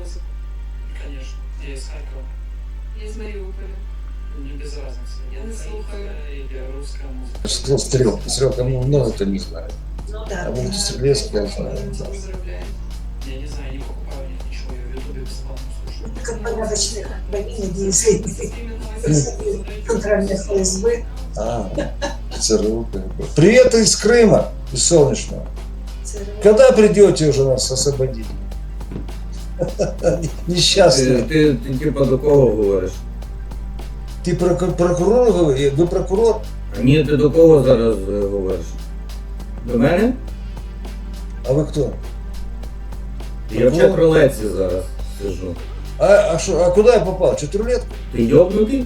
ви зараз російську музику? Конечно. Я из Харькова. Я з Маріуполя. Мне без разницы. Я не слухаю. Или русская музыка. Что стрелка? Стрелка ну, много-то не знаю. Ну А да. вот стрелецкий, я знаю. да. Поздравляю. Я не знаю, не покупаю нет ничего. Я в Ютубе бесплатно слушаю. Как порядочных военных действий. Іменно Центральных ФСБ. А, ЦРУ. какой. Привет из Крыма, из Солнечного. Когда придете уже нас освободить? Ти, Несчастный. ти, ти типа до кого говориш? Ты прокур- прокурор, говори? вы прокурор? А ні, ти до кого зараз е, говориш? До мене? А вы кто? Я в чакролеці зараз сижу. А, а, шо, а куда я попал? Чатурлетку? Ти йобнутий?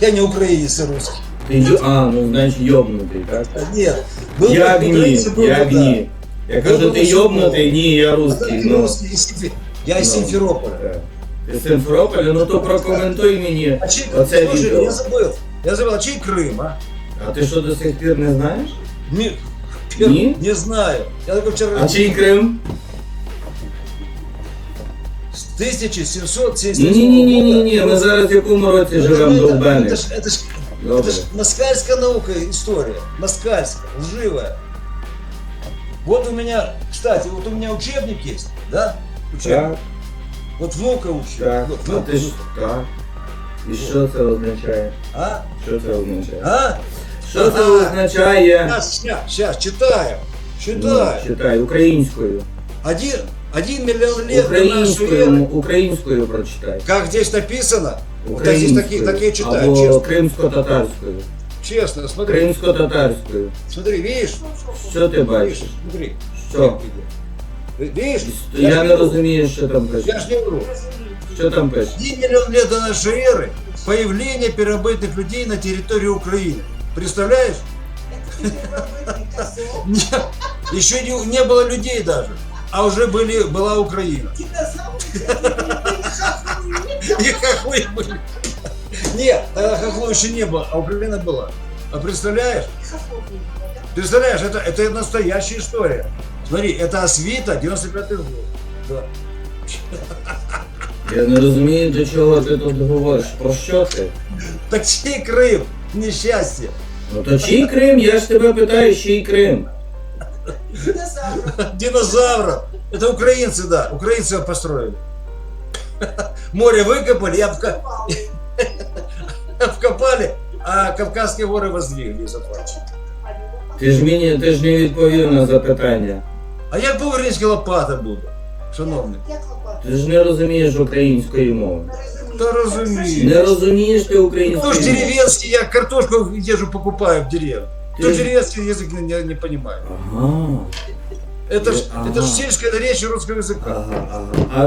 Я не украинец, а русский. Ти йо... А, ну значить йобнутий, так? А, Нет. Был Як бы ні, украинец, был бы як да. ні. Я Был кажу, бы ти мусульманин. йобнутий, ні, я А ты русський. Ну, русский, из Симфе- Я из Ну. Симферополя. е. Ти з Симферополя, ну то прокоментуй мені А чей, оце слушай, відео. я забыл. Я забыл, а чей Крым, а? А ти що до сих пір не знаєш? Не, Не? не знаю. Я только вчера... А чий Крим? С 1778 Ні, ні, ні, ні, ні, ні. Ми зараз в якому році Это- живемо это- довбені. Это ж, это ж, это Добре. ж москальская наука, история. Москальская, лживая. Вот у меня, кстати, вот у меня учебник есть, да? Учебник. Так, Вот внука учу. так. Вот, А внука ти ж учу. так. І що це означає? А? Що це означає? А? Що це А. означає? Сейчас, сейчас, сейчас, читаю. Ну, Читаю. Читай українською. Один, один миллион лет до нашей Українською, эры. українською прочитай. Как здесь написано? Вот я здесь такие, такие читаю, Або честно. кримсько-татарською. Честно, смотри. Кримсько-татарською. Смотри, видишь? Що ти бачиш? Видишь, смотри. Що? Видишь? Я не ж розумію, що там Я пише. ж не вру. Що там пише? Один миллион лет до нашей эры появление первобытных людей на территории Украины. Представляешь? Не- Еще не, не было людей даже, а уже были, была Украина. И хохлы были. Нет, тогда хохлов еще не было, а Украина была. А представляешь? Представляешь, это, это настоящая история. Смотри, это Освита, 95-й год. Да. Я не розумію, до чого ти тут говориш. Про що ти? Так чей Крым? Несчастье. Ну то чий Крим? Я ж тебе питаю, чий Крим? Динозавров. Это украинцы, да. Украинцы его построили. Море выкопали, я вкопали, а Кавказские горы воздвигли и заплатили. Ти ж мені ти ж не відповів на запитання. А як по-українськи лопата буде, шановний? Ти ж не розумієш української мови. Та розумію. Не розумієш ти Кто ж української мови. деревенский, я картошку езжу покупаю в деревне. Кто Ты- деревенский язык не, не, не понимает. Ага, Это ж, Ага. это ж сельская наречие русского языка. ага, ага.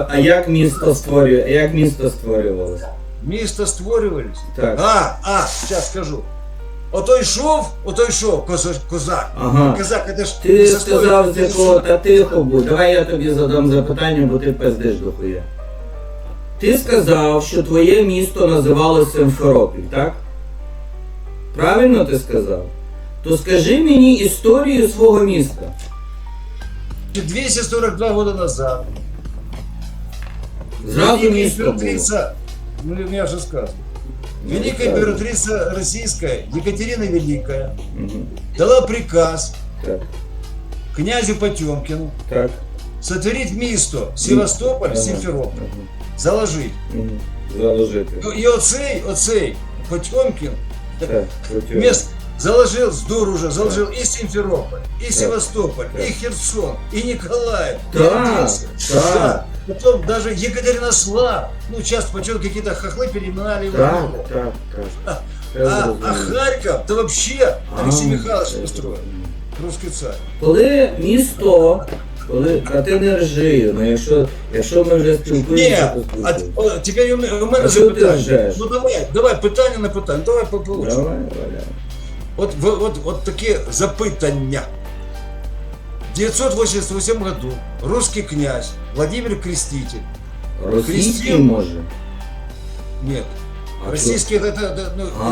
А, а як місто створює? Як місто створювалося? Місто створювались. Так. А, а, сейчас скажу. Ото йшов, ото йшов коза- козак. Ага. Козак, это ж Ти сказав з якого та тихо будь. Давай я тобі задам запитання, бо ти пиздиш до хуя. Ти сказав, що твоє місто називалося Симферопіль, так? Правильно ти сказав? То скажи мені історію свого міста. 242 года назад. Зразу місто було. Императрица, ну я же сказал, Ну, великая императрица российская, Екатерина Великая, Мгм. дала приказ Так, князю Потемкину так. сотворить место Севастополь, Ага. Симферополь, Мгм. заложить. Мгм. Заложити. Ну, И оцей, оцей Потемкин Так, мест заложил, с дур уже, заложил и Симферополь, и Севастополь, так. и Херсон, и Николаев, и Одесса. так. Да. Потом даже Екатеринослав. Ну, сейчас почему какие-то хохлы переименовали его. На так, так. А, а. Харьков, да вообще Алексей А, Михайлович построил. Русский царь. Коли місто, коли, а ти не ржи, ну якщо, якщо ми вже спілкуємося, Ні, то а спілкуємося. о, тепер у мене у А що ти запитання. ржеш? Ну давай, давай, питання на питання, давай по Давай, валяй. От, в- от, от такі запитання. В 988 году русский князь Владимир Креститель. Російський Христин? може? Нет, А российский это, это, это, ну, А,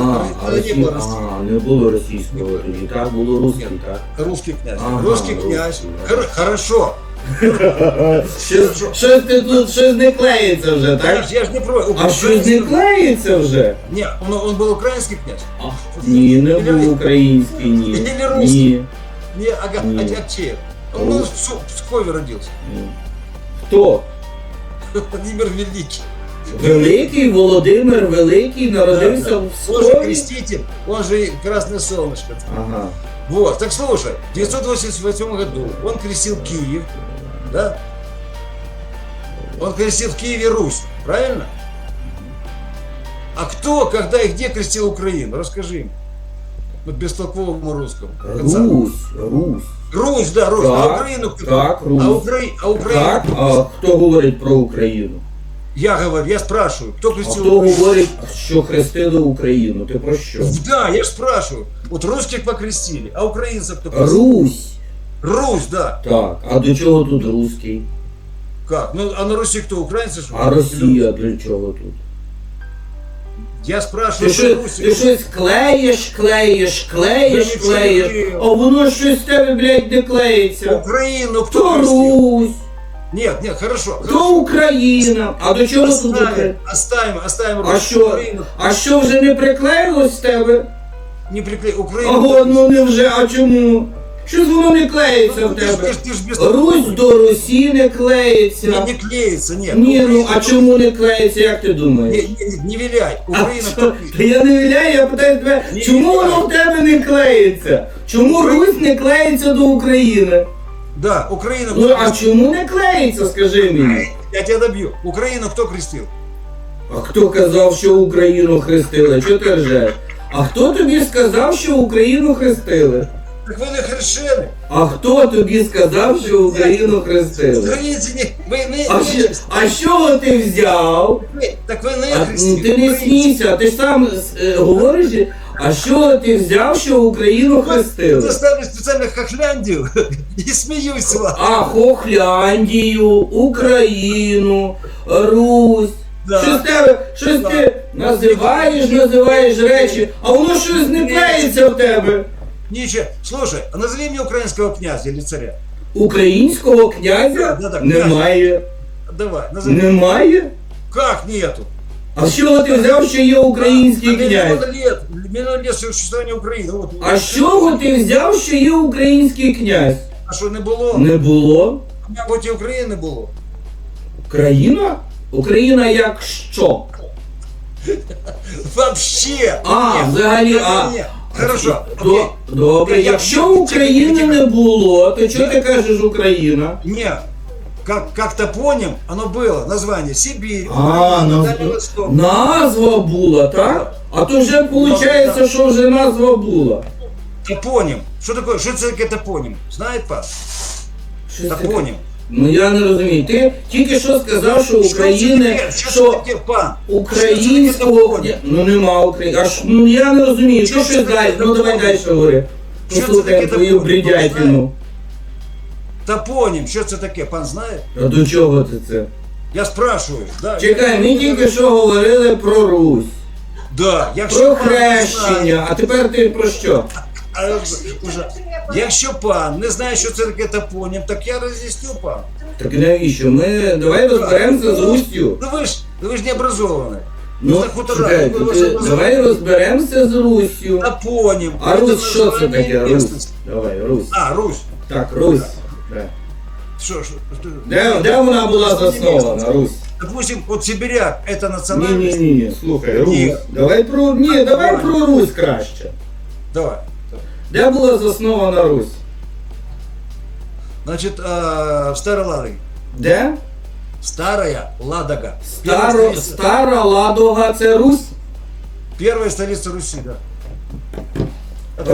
а, это не росій... было российский. а, не було російського тоді, так, було русський, так. Русский князь. Ага, русский русский, князь. да. Хор- хорошо. Щось, щось ти тут щось не клеїться вже, Я, так? ж- я ж не про... А щось не клеїться вже? Не, он, он был украинский князь? Ні, не був український, ні. Или русский? Ні. Не, ага, Не. а, а чей? Он в Псу- в Пскове родился. Хто? Владимир Великий. Великий Володимир Великий народився в Пскові? креститель, он же и красное солнышко. Ага. Вот, так слушай, в 988 году он крестил Киев, да? Он крестил в Киеве Русь, правильно? А кто, когда и где крестил Украину? Расскажи им. Вот бестолковому русскому. Русь, Русь. Русь, да, Русь. а Так, Украину кто? так, Русь. А, Укра... а Украину? Так, а хто говорить про Україну? Я говорю, я спрашиваю, кто А крестил хто Украину? говорить, що хрестили Україну? Ти про що? Да, я же спрашиваю. Вот русских покрестили, а украинцев кто крестил? Русь. Русь, да. Так, а до чого тут русський? Как? Ну, а на Руси кто, украинцы что? ли? А Росія для чого тут? Я Ти, спрашиваю, що, ти щось клеїш, клеїш, клеїш, Я нічого не клеїш, а воно щось в тебе, блядь, не клеїться. Украину кто То крестил? Русь, Нет, нет, хорошо. то хорошо. Україна. А до чого тут Оставим, Україна? оставим, Русь. А що? Украину А що вже не приклеїлось в тебе? не приклеим. Украину. Ого, ну не вже, а чому? Щось воно не клеїться в ты, ж- тебе. ты, ж- ты ж без Русь до Русі не клеїться. Не, не клеится, нет. Ні, ну Украина- а чому не клеїться, як ти Не, думаєш? не, не, не виляй. А Украина що? кто Та я не віляю, я питаю тебе, Ні, чому ні, воно в тебе не клеїться? Чому Русь не клеїться до України? Да, Украина Ну кто а крестил? чому не клеїться, скажи мені? Я тебя добью. Украину кто крестил? А хто казав, що Україну хрестили? Чого ти ржеш? А хто тобі сказав, що Україну хрестили? Так вы не хрещены. А хто тобі сказав, що Україну хрестили? Украинцы не... Вы не... А, що, а з чого ти взяв? вы- Так вы не А, хрестили. м, ти не Украинцы. смійся, ти ж сам е, говориш, а що ти взяв, що Україну Я хрестили? заставлю специально Хохляндию и смеюсь с вами. А Хохляндію, Україну, Русь. Да. Що з тебе, щось ти називаєш, називаєш речі, а воно щось не клеїться в тебе. Ничего. Слушай, а назови мне украинского князя или царя. Українського князя Да, да, немає. Давай, назови. Немає? Как нету? А з чого ти взяв, що є український А князь? Лет существования Украины. Вот. А з чого ти взяв, що є український князь? А що не було? Не було. Мабуть, і України не було. Країна? Україна як що? Вообще! А, взагалі, а. Хорошо. До, окей. добре, якщо України не було, то чого ти кажеш Україна? Не, как, как топоним, оно было, название Сибирь, А, Украина, ну, Дальний Восток. Назва була, так? А то вже виходить, що вже назва була. Топоним. Что такое, что это такое топоним? Знает пан? Щось таке. Топоним. Ну я не розумію. Ти тільки що сказав, що Що України, таке? Що що українського Що ну нема України. Аж ну я не розумію. Що це щось далі. Ну давай топонім? далі говори. Що це Послухаємо таке твою топонім? бредятину. Топоним, что это такое, пан знает? А до чого ти це? Я спрашиваю. Да, Чекай, ми тільки що говорили про Русь, Да, якщо про знає, хрещення, а тепер ти про що? А, уже, якщо пан не знає, що це таке топонім, так я роз'ясню пан. Так навіщо? Ми давай розберемося з Руссю. Ну ви ж, ви ж не образовані. Ну, ж ти, давай розберемося з Руссю. Топонім. А Русь що це таке? Русь. Давай, Русь. А, Русь. Так, Русь. Да. Що, що? Де, де вона була заснована, Русь? Допустим, от Сибиряк, це Ні, національність. ні, ні, ні, слухай, Русь. Ні. Давай про. Ні, давай про Русь краще. Давай. Де була заснована Русь? Значит, э, в Старой Ладоге. Де? Старая Ладога. Старо, Первая столица, стара Ладога це Русь? первая столица Руси, да.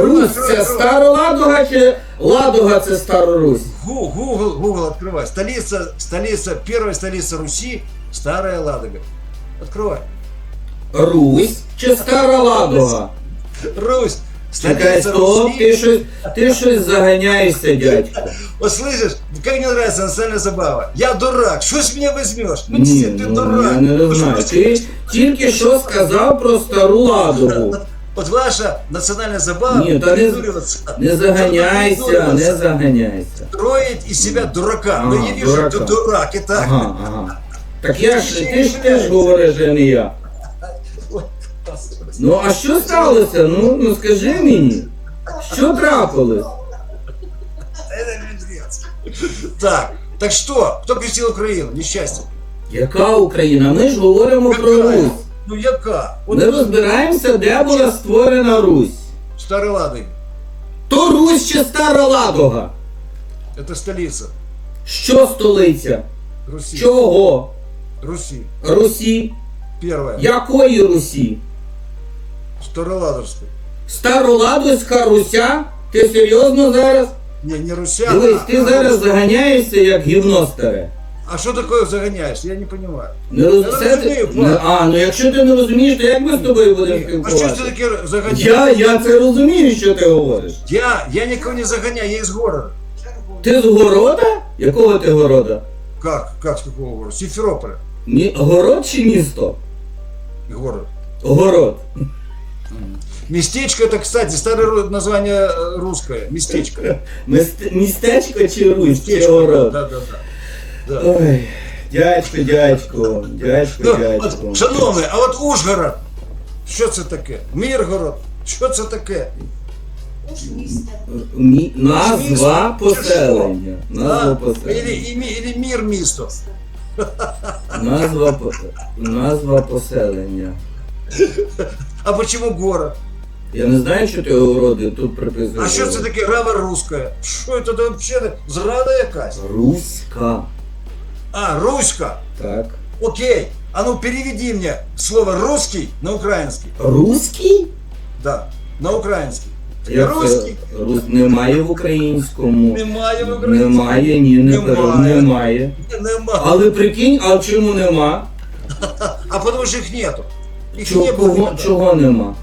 Русь це стара Ладога чи Ладога це стара Русь? Гу- Google, Google открывай. Столица, столица, первая столица Руси, Старая Ладога. Открывай. Русь чи стара Ладога? Русь, Чекай, столица стоп, Руси. ти щось, ти щось заганяєшся, дядько. Вот слышишь, как мне нравится национальная забава. Я дурак, что ж меня возьмешь? Ну, Ні, действительно, ты ну, дурак. я не Ну, что знаю. ж Ти тільки що сказав про стару Ладогу. Вот ваша национальная забава Ні, та не, придуриваться, не заганяйся, не заганяйся. строить из себя дурака. Ага, Но я вижу, дурака. что ты дурак, и так. Ага, ага. Так я ж, ти ж теж говориш, а не я. Ну а що сталося? Ну, ну скажи мені. Що трапилось? Это пиздец. Так, так что? Кто крестил Украину? Несчастье. Яка Україна? Ми ж говоримо про Какая? Русь. Ну яка? Вот Ми розбираємося, де була створена Русь. Старый Ладой. То Русь чи Стара Ладога? Это столица Що столиця? Руси. Чого? Руси. Русі? Первая. Якої Русі? Староладовская. Староладоська Руся? Ти серйозно зараз? Не, не Руся. Дивись, а- ти зараз заганяєшся як гівно старе. А что такое загоняешь? Я не понимаю. Не роз... Я це розумію, Ну, пан. А, ну якщо ти не розумієш, то як ми з тобою будемо А что ты спілкуватися? таки загоняешь? Я, я це розумію, що ти говориш. Я, я никого не загоняю, я из города. Ти з города? Якого ти города? Как? Как с какого города? Симферополя. Мі... Город чи місто? Город. Город. Местечко это, кстати, старое название э, русское. Местечко. Міст... Містечко чи Русь, Местечко. Да, да, да. да. Ой, дядько, дядько, дядько, Ну, дядько. от, шановний, а от Ужгород, що це таке? Миргород, що це таке? Мі... Назва поселення. Назва А? поселення. Или, или мір місто. Назва, по- назва поселення. А почему город? Я не знаю, що ти городи тут приписуєш. А що це таке грава руська? Що це там взагалі? Зрада якась? Руська. А, руська. Так. Окей. А ну переведи мне слово русский на украинский. Руський? Да, на український. Як це? Рус... Немає в українському. Немає в українському. Немає, ні, не Немає. пере- немає. Нема. Але прикинь, а чому нема? А потому что их нету. Чого, не было. кого, чого нема?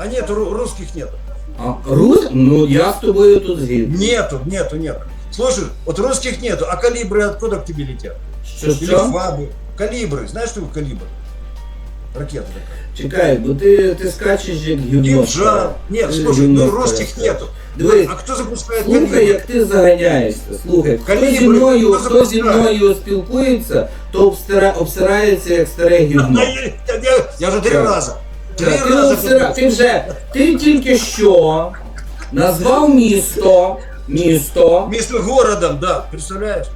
А нету, ру- русских нету. А рус? Ну я з тобою тут згідний. Нету, нету, нету. Слушай, вот русских нету, а калибры откуда к тебе летят? Що Или що? фабы. Калибры. Знаешь, что такое калибр? Ракета такая. Чекай, бо ти, ти скачеш як гівно. Кинжал. Нет, Ти слушай, гівно ну русских старе. нету. Дивись, А кто запускает Слухай, калибры? як ти заганяєшся. Слухай, хто Калібри, зі мною, хто хто зі запускає? мною спілкується, то обстира, обсирається як старе Да гівно. я, я- я- я уже три Так. раза. Три Так, Ти, ти вже, ти тільки що назвав місто, місто, Вместо городом, да, представляешь?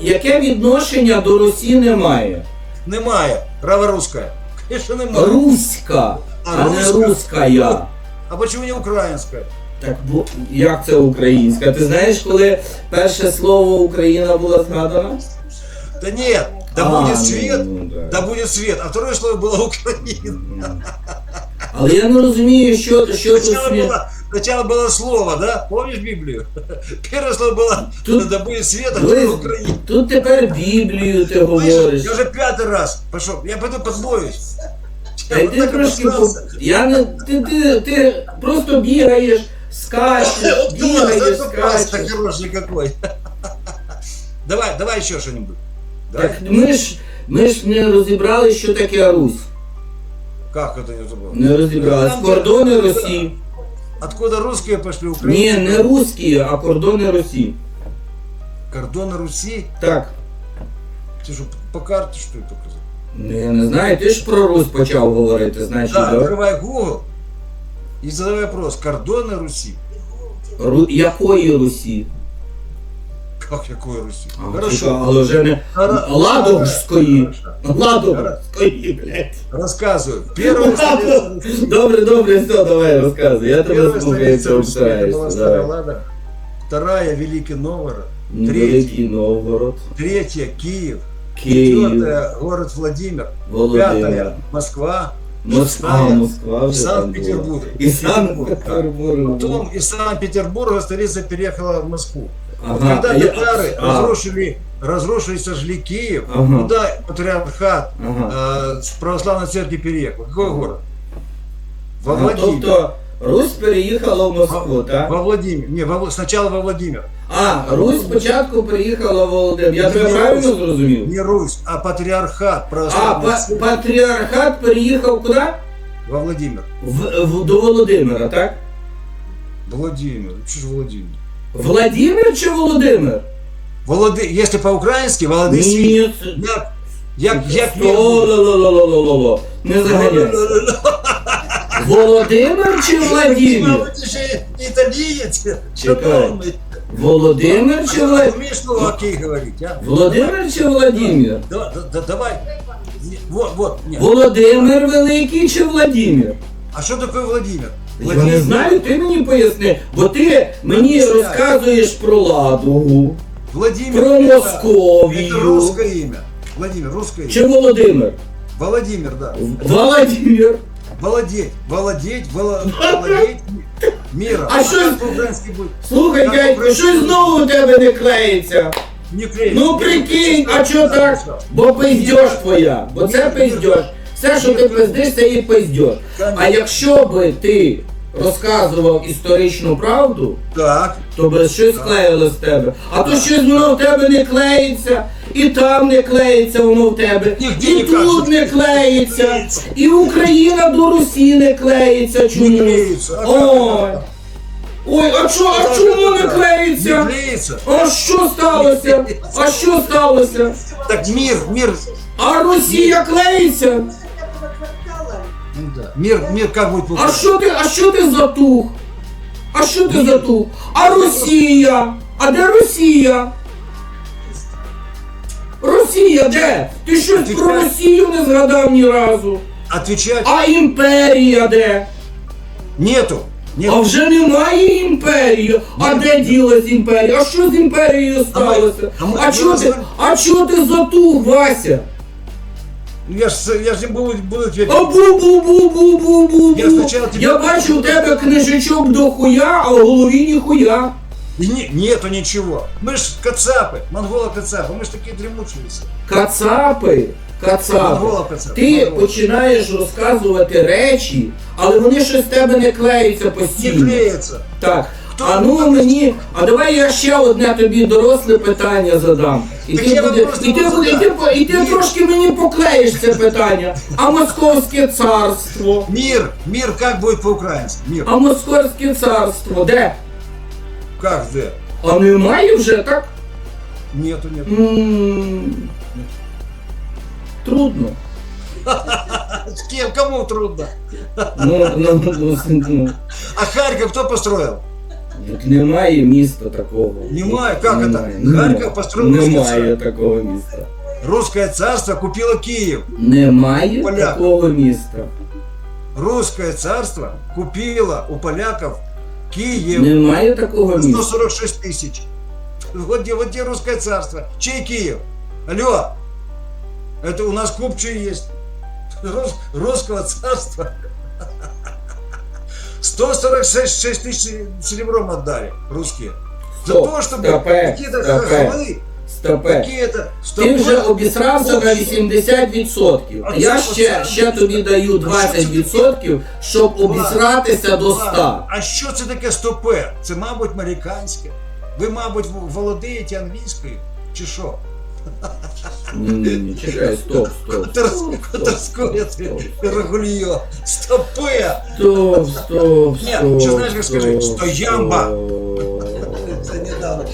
яке відношення до Русі немає. Немає. Рава русская. Конечно, немає. Руська, а, А, не руська? руская. А почему не украинская? Так бо як це українська? Ти знаєш, коли перше слово Україна була згадана? Да нет, да А, будет ну, свет, ну, да. да будет свет. А второе слово было Украина. Але я не розумію, що, що тут Сначала смі... было, сначала было слово, да? Помнишь Библию? Первое слово было Тут- да будет свет, а второе Дивись, Украина. тут тепер Біблію ти Слышишь, говориш. Я уже пятый раз пошел. Я пойду подбоюсь. Та й ти трошки по- я не ти, ти, ти просто бігаєш, скачеш, бігаєш, так скачеш. хороший какой. Давай, давай еще что-нибудь. Давай. Так ми ж ми ж не розібрали, що таке Русь. Как это не забыл? Не розібрали. Там, Кордони де- Росії. Откуда русские пошли, Ні, украинцы? не русські, а кордони Росії. Кордоны Руси? Так. Ты что, по карте что это показал? Ну я не знаю, ти ж про Русь почав говорити, значить, Да, да? открывай Google и задавай вопрос. Кордоны Руси? Ру... Якої Русі? Как какой Руси? А, Хорошо. тільки, але вже не Хоро- Ладожської. Хорошо. Ладожської, блядь. Рассказываю. Первая столица Руси. Добре, добре, все, давай розказуй. Я тебе Первая слухаю, столица це Руси это была обсираєшся. Старая Давай. Лада. Вторая Великий Новгород. Великий Новгород, Третья Киев. Київ, Четвертая город Владимир. Володимир, Пятая Москва. Москва, Шестая Москва вже там Санкт-Петербург. була. І Санкт-Петербург. Потом из Санкт-Петербурга столица переехала в Москву. Вот Ага, когда а я- татары а, разрушили, разрушили, сожгли Киев, Ага. куда патриархат Ага. э, с православной церкви переехал? Какой город? Во А, Владимир. Тобто Русь переїхала в Москву, так? Во Владимир. Не, во Вла- сначала во Владимир. А, Русь спочатку переїхала в Володимир. Я Не тебе Русь. правильно зрозумів? Не Русь, а патриархат А, православной па- церкви. патріархат переїхав куди? во Владимир. В, в, до Володимира, так? Владимир, что же Владимир? Владимир чи Володимир? Володи... Если по-украински, Володимир. Ні, Як, як, як Ло-ло-ло-ло-ло-ло. Не заганяйся. Володимир чи Владимир? Ще італієць. Чекай. Володимир чи Владимир? Слово окей а? Володимир чи Владимир? Давай, да- да- давай. Не, Вот, вот, нет. Володимир Великий чи Владимир? А что такое Владимир? Я не знаю, ти мені поясни, бо ти мені розказуєш про Ладогу, Владимир. про это- Московію. Это русское имя. Владимир, русское имя. чи Володимир? Владимир, да. Володимир. Володеть, володеть, воло- володеть миром. А что- как по-украински будет? Слухай, Як дядько, щось знову у тебе не клеїться. Не клеится. Ну прикинь, а чо так? Бо пиздьош твоя, бо це пиздьош. Все, що ти пиздиш, це і пиздьош. А якщо би ти розказував історичну правду, Так. то би щось клеїло з тебе. А то щось воно в тебе не клеїться, і там не клеїться воно в тебе, Нігде і не тут кажуть. не клеїться, і Україна до Русі не клеїться Не чомусь. клеится. А Ой. Ой, а чо, а чому не Не клеїться? клеится. А що сталося? А що сталося? Так мир, мир, А Росія клеїться? Мир, мир как будет А по-украински? що ти, а що ти затух? А що ти затух? А Росія? А де Росія? Росія де? Ти щось про Росію не згадав ні разу. Отвечать А імперія де? нету. А вже немає імперії. А де ділась імперія? А що з імперією сталося? а ми- А чого ти, а чого ти затух, Вася? Я ж, я ж не буду, буду отвечать. А бу-бу-бу-бу-бу-бу. Я спочатку тебе- Я бачу у тебе книжечок до хуя, а в голові ніхуя. И не- нету ничего. Мы ж кацапы, монголо-кацапы, мы ж такие дремучиеся. Кацапи, кацапи. Монголо-кацапы. Ти монголо. починаєш розказувати речі, але вони щось з тебе не клеються Не постійно. клеится. Так. А ну мені, а давай я ще одне тобі доросле питання задам. І ти буде, і ти буде, і ти, і ти трошки мені поклеїш це питання. А московське царство? Мир, мир как будет по-украински? Мир. А московське царство де? Как где? А немає вже, так? Нету, нету. М, Трудно. С кем? Кому трудно? Ну, ну, ну, ну, А Харьков кто построил? як немає міста такого. Немає, як це? Немає, Харків немає. построїв русський Немає цар. такого міста. Русское царство купило Киев. Немає Поляк. такого міста. Русское царство купило у поляков Киев. Немає такого міста. 146 тысяч. Вот где, вот где русское царство. Чей Киев? Алло. Это у нас купчие есть. Рус- русского царства. 146 6 тысяч серебром отдали русские. За Стоп, то, чтобы стопе, какие-то стопе. хохлы, Стопе. какие-то... Ти вже стопы- обісрався на 80%. А Я це- ще, оце- ще тобі даю 20%, щоб обісратися до 100. А що це таке стопе? Це, мабуть, американське. Ви, мабуть, в- володієте англійською? Чи що? Ні, чекай, стоп, стоп. Которською стоп! Стоп, стоп, Ні, чи знаєш, як скажи, стоямба. Це недавно.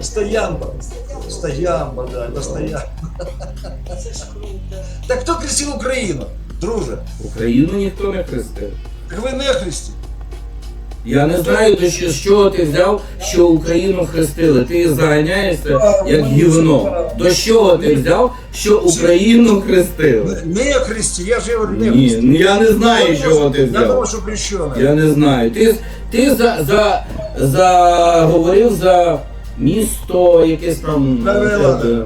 Стоямба. Стоямба, да, это стоямба. Так хто крестив Україну, друже? Україну ніхто не хрестив. Так ви не хресті. Я не знаю, до що, з чого ти взяв, що Україну хрестили. Ти заганяєшся як гівно. До чого ти взяв, що Україну хрестили? Не хресті, я ж говорю, не Ні, ну я не знаю, чого ти Я взяв. що. Я не знаю. Ти, ти за, за, за, говорив за місто якесь там Старе е, Ладове.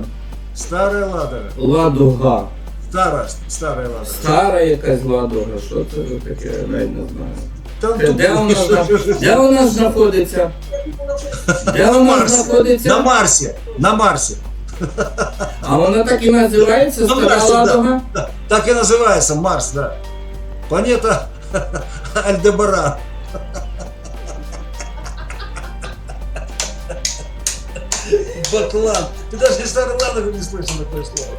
Старая ладога. Ладога. Стара, старая ладога. Стара якась ладога. Що це за таке? Я навіть не знаю. Де, воно де вона знаходиться? Де На вона знаходиться? На Марсі. На Марсі. А воно так і називається На Стара Ладога? да. Так и называется Марс, да. Планета Альдебаран. Баклан. Ты даже не старый ладога не слышал такое слово.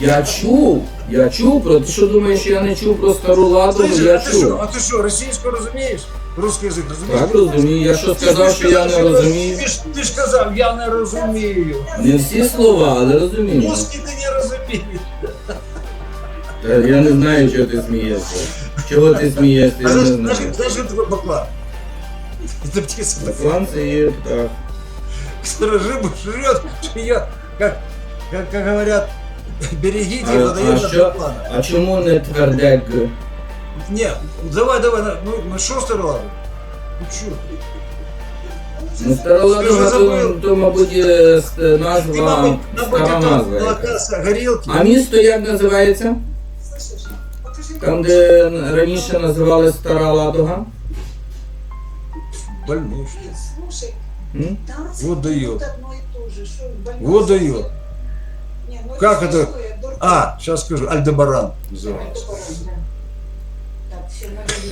Я чув, я чув про ти що думаєш, я не чув про стару ладу, Слышишь, я а ты что, чув. а ты что, российскую разумеешь? Русский язык разумеешь? Так розумію, я що Ти ж сказав, що я не сказав, розумію. Ти ж, ти ж казав, я не розумію. Не всі слова, але розумію. Русский ти не розумієш. Та я не знаю, чого ти смієшся. Чого ти смієшся, я А не знаешь, знаю. знаешь, знаешь, что такое баклан? Это птица такая, Баклан це є птах. которая рыбу жрет, что ее, как, как, как говорят, берегите, А, его а дает от що? баклана. А чому не тверде Г? Не, давай, давай, на- ну, ну что старого? Ну что? Ну, староладога, Ти вже то, забув. то, мабуть, е, с- Ты, назва, мабуть, мабуть, стара это назва. якась. молокаса, горілки. А місто як називається? Слышишь? Покажи. Там, де раніше називали Стара Ладога? Больной, что ли? Слушай, М? танцы Вот дает. одно и то же. Что, в больнице? Вот дает. Не, ну Как это? святое, дурак. А, сейчас скажу, Альдебаран называется. Так, все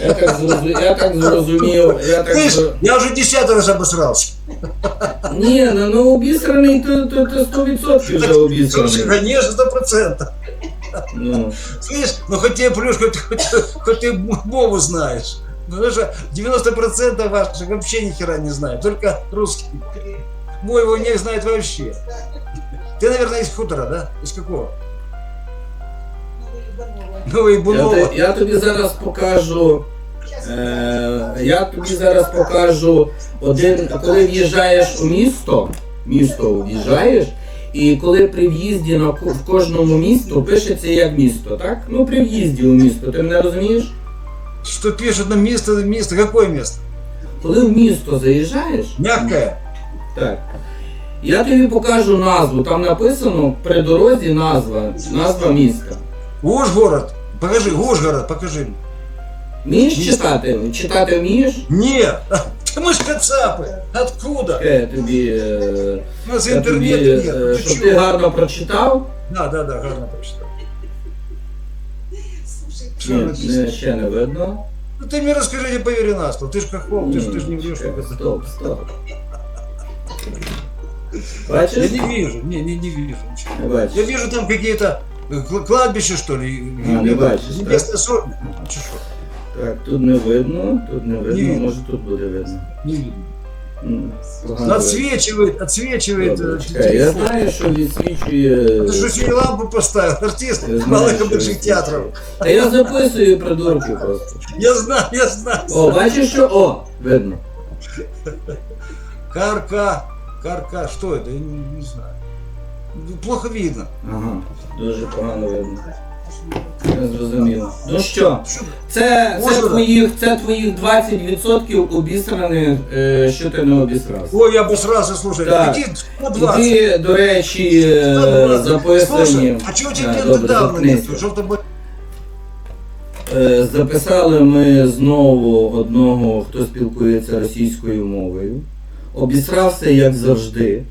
Я так, зрозу- я так зрозумів, я так Слышь, зро- я уже десятый раз обосрался. Ні, ну, ну обісраний, то, то, то 100% вже Слушай, обісраний. конечно, сто процентов. Ну, Слышь, ну хоть тебе плюс, хоть, хоть, хоть ты Вову знаешь. Потому что 90% ваших вообще ни хера не знают, только русский. Мой его не знает вообще. Ты, наверное, из хутора, да? Из какого? Ну, я, Ибунова. те- я тобі зараз покажу. Е, я тобі зараз покажу один, коли в'їжджаєш у місто, місто в'їжджаєш, і коли при в'їзді на в кожному місту пишеться як місто, так? Ну при в'їзді у місто, ти мене розумієш? Что пишут на место, место, какое место? Коли в місто заїжджаєш, Мягкое. так. Я тобі покажу назву, там написано при дорозі назва, назва міста. Ужгород. Покажи, Ужгород, покажи. мне. Вмієш Місто. читати? Читати вмієш? Нет, мы ж кацапы. Откуда? Я тобі, е, У нас я тобі интернета нет. е, Ты щоб чё? ти гарно прочитав. Да, да, да, гарно прочитал. Что Ні, написано? не, ще не видно. Ну ты мне расскажи, не поверь на слово. Ты ж хохол, ты ж, ты ж не врешь. Что это. Стоп, стоп. Я Бачиш? не вижу, не, не, не вижу ничего. Не бачиш. Я вижу там какие-то э, кл- кладбища, что ли. А, не бачишь, Небесная сотня. Чё, что? Так, тут не видно, тут не видно, Ні. може тут буде видно. Не видно. Отсвечивает, отсвечивает. Добре, э, чекай, Я телефон. знаю, що відсвічує. Ты что, себе лампу поставил, артист Я знаю, малых що больших відсвічує. театров. Та я записую придурки просто. Я знаю, я знаю. О, бачиш що? О, видно. Карка, карка, что это? Я не, не знаю. Ну, Плохо видно. Ага, дуже погано видно. Я зрозумів. Ну що, це, це, твоїх, це твоїх 20% обісраних, е, що ти не обісрався. Ой, я обосрался, слушай. Так. Какие 120? Іди, до речі, е, 120. записані. Слушай, а чего у тебя Да, добре, недавно заткнися. нет? Желто Е, Записали ми знову одного, хто спілкується російською мовою. Обісрався, як завжди.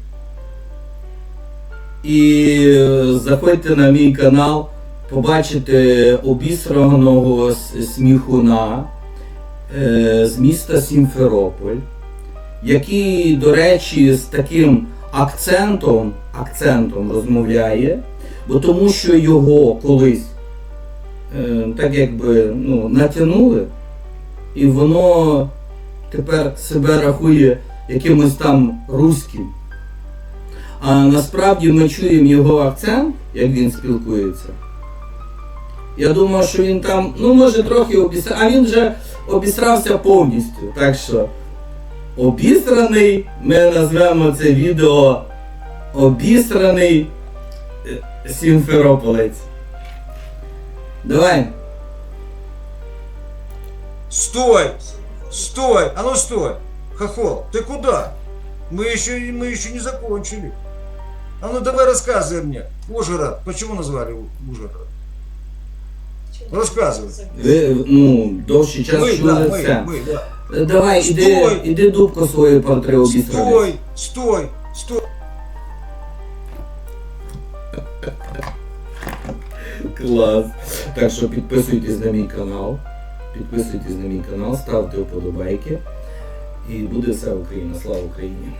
І е, заходьте на мій канал, побачите обісраного сміхуна е, з міста Сімферополь, який, до речі, з таким акцентом, акцентом розмовляє, бо тому що його колись е, так якби ну, натягнули, і воно тепер себе рахує якимось там руським. А насправді ми чуємо його акцент, як він спілкується. Я думав, що він там, ну може трохи обісрав, а він вже обісрався повністю. Так що обісраний, ми назвемо це відео Обісраний е, Сімферополець. Давай. Стой! Стой! А ну стой! Хохол, ты куда? Мы еще, мы еще не закончили. А ну давай рассказывай мне. Ужгород. Почему назвали У- Ужгород? Рассказывай. Ви ну, довший час Мы, чули да, все. мы, мы, да. Е, Давай, іди, Стой! іди дубку свою портри обісраний. Стой! Стой! Стой! Клас. Так що підписуйтесь на мій канал. Підписуйтесь на мій канал, ставте вподобайки. І буде все Україна. Слава Україні!